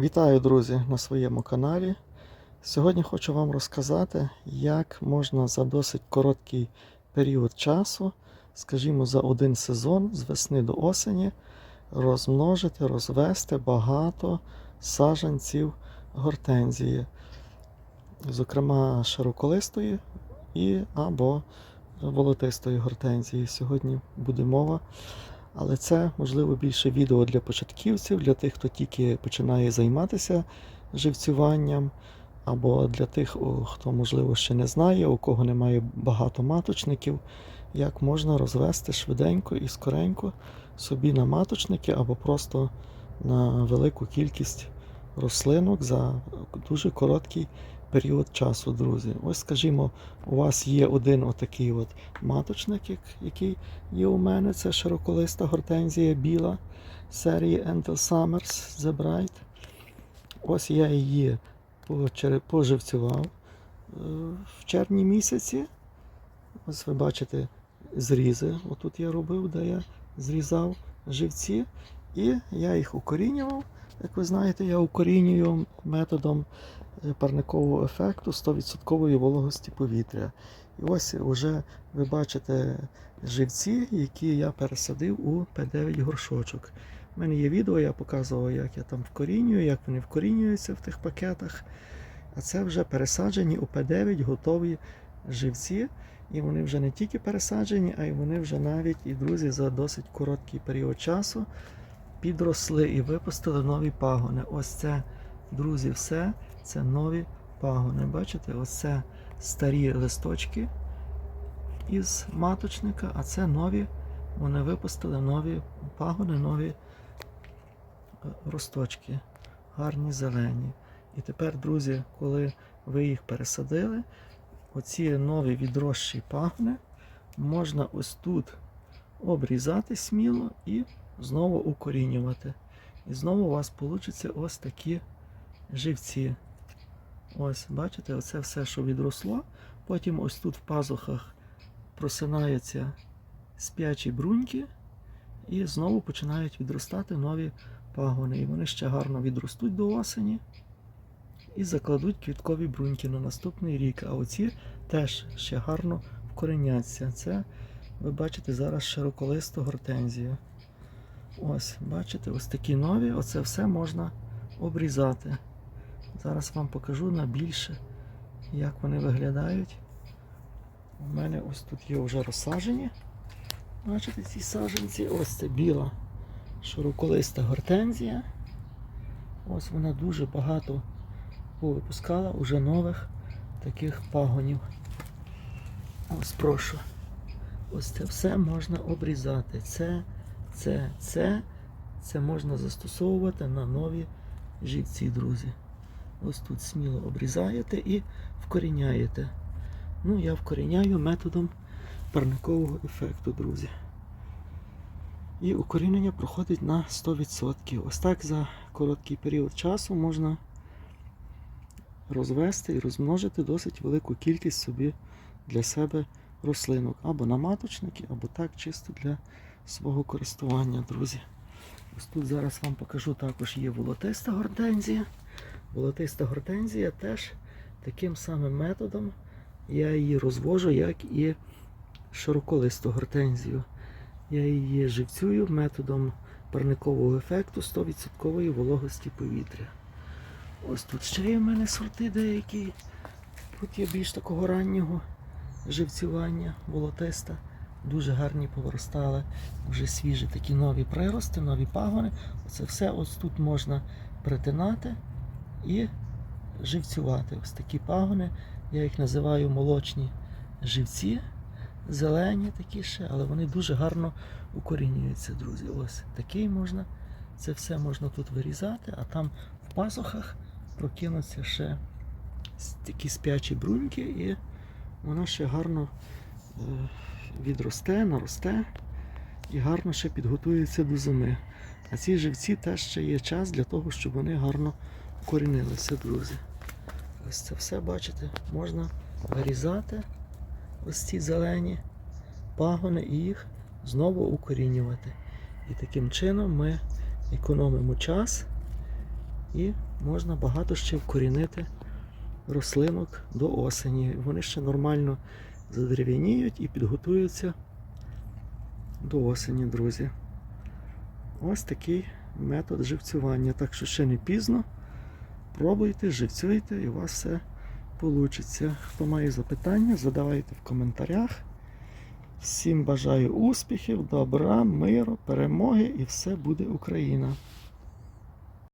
Вітаю, друзі, на своєму каналі. Сьогодні хочу вам розказати, як можна за досить короткий період часу, скажімо, за один сезон з весни до осені, розмножити, розвести багато саджанців гортензії, зокрема широколистої і або волотистої гортензії. Сьогодні буде мова. Але це можливо більше відео для початківців, для тих, хто тільки починає займатися живцюванням, або для тих, хто можливо ще не знає, у кого немає багато маточників, як можна розвести швиденько і скоренько собі на маточники або просто на велику кількість рослинок за дуже короткий період часу, друзі. Ось, скажімо, у вас є один отакий от маточник, який є у мене. Це широколиста гортензія біла серії Endel Summers The Bright. Ось я її поживцював е, в червні місяці. Ось ви бачите зрізи. Отут я робив, де я зрізав живці. І я їх укорінював. Як ви знаєте, я укорінюю методом парникового ефекту 100% вологості повітря. І ось вже ви бачите живці, які я пересадив у П9 горшочок. У мене є відео, я показував, як я там вкорінюю, як вони вкорінюються в тих пакетах. А це вже пересаджені у П9 готові живці. І вони вже не тільки пересаджені, а й вони вже навіть, і друзі, за досить короткий період часу підросли і випустили нові пагони. Ось це, друзі, все це нові пагони. Бачите, ось це старі листочки із маточника, а це нові. Вони випустили нові пагони, нові е, росточки, гарні зелені. І тепер, друзі, коли ви їх пересадили, оці нові відросші пагони можна ось тут обрізати сміло і знову укорінювати. І знову у вас вийде ось такі живці. Ось, бачите, оце все, що відросло. Потім ось тут в пазухах просинаються сп'ячі бруньки, і знову починають відростати нові пагони. І вони ще гарно відростуть до осені і закладуть квіткові бруньки на наступний рік. А оці теж ще гарно вкореняться. Це ви бачите зараз широколисту гортензію. Ось, бачите, ось такі нові. Оце все можна обрізати. Зараз вам покажу на більше, як вони виглядають. У мене ось тут є вже розсаджені. Бачите, ці саджанці. Ось це біла широколиста гортензія. Ось вона дуже багато повипускала уже нових таких пагонів. Ось прошу. Ось це все можна обрізати. Це, це, це, це можна застосовувати на нові живці, друзі. Ось тут сміло обрізаєте і вкоріняєте. Ну, я вкоріняю методом парникового ефекту, друзі. І укорінення проходить на 100%. Ось так за короткий період часу можна розвести і розмножити досить велику кількість собі для себе рослинок. Або на маточники, або так чисто для свого користування, друзі. Ось тут зараз вам покажу також є волотиста гортензія. Волотиста гортензія теж таким самим методом я її розвожу, як і широколисту гортензію. Я її живцюю методом парникового ефекту 100% вологості повітря. Ось тут ще є в мене сорти деякі. Тут є більш такого раннього живцювання, волотиста. Дуже гарні повиростали, вже свіжі такі нові прирости, нові пагони. Оце все ось тут можна притинати і живцювати. Ось такі пагони. Я їх називаю молочні живці, зелені такі ще, але вони дуже гарно укорінюються, друзі. Ось такий можна. Це все можна тут вирізати, а там в пазухах прокинуться ще такі спячі бруньки, і вона ще гарно е, відросте, наросте і гарно ще підготується до зими. А ці живці теж ще є час для того, щоб вони гарно укорінилися, друзі. Ось це все, бачите, можна вирізати ось ці зелені пагони і їх знову укорінювати. І таким чином ми економимо час і можна багато ще вкорінити рослинок до осені. Вони ще нормально задерев'яніють і підготуються до осені, друзі. Ось такий метод живцювання. Так що ще не пізно. Пробуйте, живцюйте і у вас все вийде. Хто має запитання, задавайте в коментарях. Всім бажаю успіхів, добра, миру, перемоги і все буде Україна!